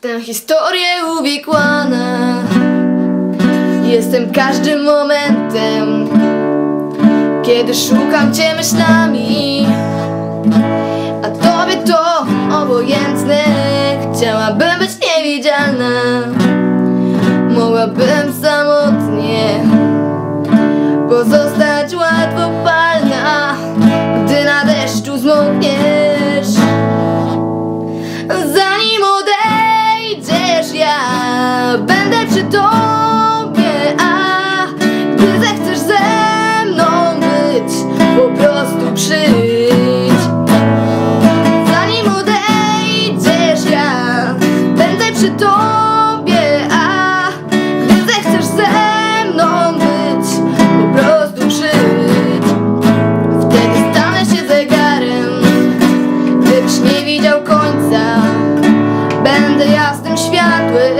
tę historię uwikłana Jestem każdym momentem Kiedy szukam Cię myślami. A Tobie to obojętne. Chciałabym być niewidzialna. Mogłabym Będę przy tobie A gdy zechcesz ze mną być Po prostu przyjdź. Zanim odejdziesz ja Będę przy tobie A gdy zechcesz ze mną być Po prostu przyjdź. Wtedy stanę się zegarem Gdybyś nie widział końca. Będę jasnym światłem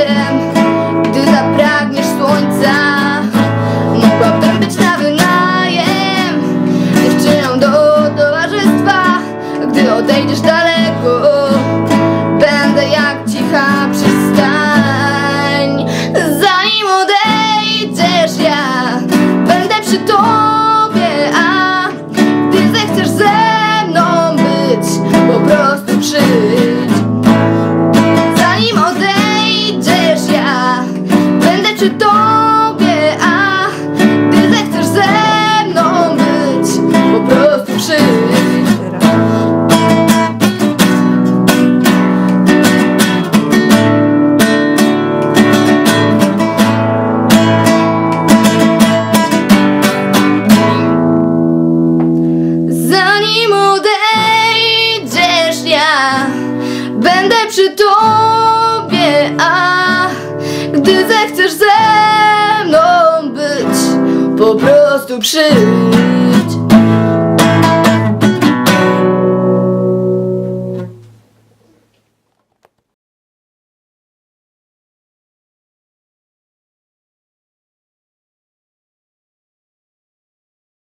Zanim odejdziesz ja Będę przy tobie, a Gdy zechcesz ze mną być Po prostu przyjdź